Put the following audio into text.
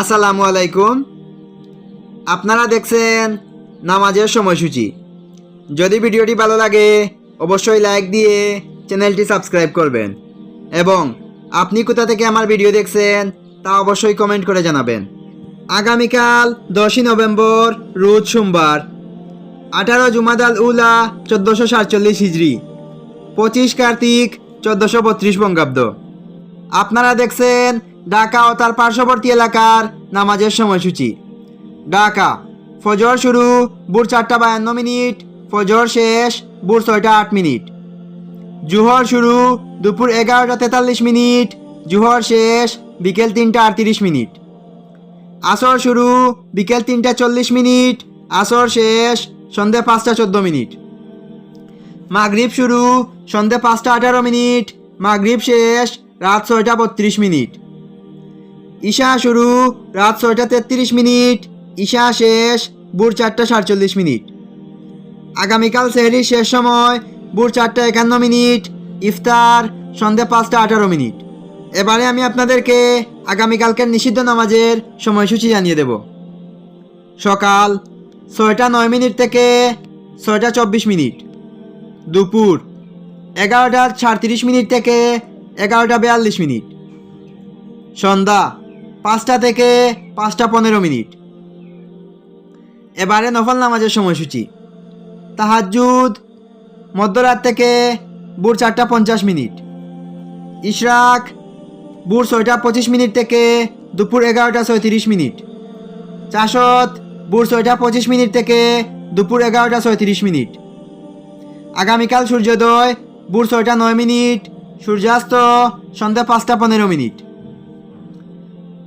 আসসালামু আলাইকুম। আপনারা দেখছেন নামাজের সময়সূচি। যদি ভিডিওটি ভালো লাগে, অবশ্যই লাইক দিয়ে চ্যানেলটি সাবস্ক্রাইব করবেন। এবং আপনি কোথা থেকে আমার ভিডিও দেখছেন, তা অবশ্যই কমেন্ট করে জানাবেন। আগামীকাল দশই নভেম্বর, রোজ সোমবার, আঠারো জুমাদাল উলা, চোদ্দোশো সাতচল্লিশ হিজড়ি পঁচিশ কার্তিক, চোদ্দোশো বত্রিশ বঙ্গাব্দ। আপনারা দেখছেন ঢাকা ও তার পার্শ্ববর্তী এলাকার নামাজের সময়সূচি। ঢাকা, ফজর শুরু, ভোর চারটা বায়ান্ন মিনিট, ফজর শেষ, ভোর ছয়টা আট মিনিট। জুহর শুরু, দুপুর এগারোটা তেতাল্লিশ মিনিট, জুহর শেষ, বিকেল তিনটা আটত্রিশ মিনিট। আসর শুরু, বিকেল তিনটা চল্লিশ মিনিট, আসর শেষ সন্ধে পাঁচটা চোদ্দ মিনিট। মাগরিব শুরু সন্ধে পাঁচটা আঠারো মিনিট, মাগরিব শেষ, রাত ছয়টা বত্রিশ মিনিট। ঈশা শুরু রাত ছয়টা তেত্রিশ মিনিট, ঈশা শেষ, ভোর চারটা সাতচল্লিশ মিনিট। আগামীকাল সেহরির শেষ সময়, ভোর চারটা একান্ন মিনিট, ইফতার, সন্ধে পাঁচটা আঠারো মিনিট। এবারে আমি আপনাদেরকে আগামীকালকের নিষিদ্ধ নামাজের সময়সূচি জানিয়ে দেব। সকাল ছয়টা নয় মিনিট থেকে ছয়টা চব্বিশ মিনিট। দুপুর এগারোটা সাঁত্রিশ মিনিট থেকে এগারোটা বিয়াল্লিশ মিনিট। সন্ধ্যা পাঁচটা থেকে পাঁচটা পনেরো মিনিট। এবারে নফল নামাজের সময়সূচি। তাহাজুদ মধ্যরাত থেকে ভোর চারটা পঞ্চাশ মিনিট। ইশরাক ভোর ছয়টা পঁচিশ মিনিট থেকে দুপুর এগারোটা ছয়ত্রিশ মিনিট। চাষত ভোর ছয়টা পঁচিশ মিনিট থেকে দুপুর এগারোটা ছয়ত্রিশ মিনিট। আগামীকাল সূর্যোদয় ভোর ছয়টা নয় মিনিট, সূর্যাস্ত সন্ধ্যা পাঁচটা পনেরো মিনিট।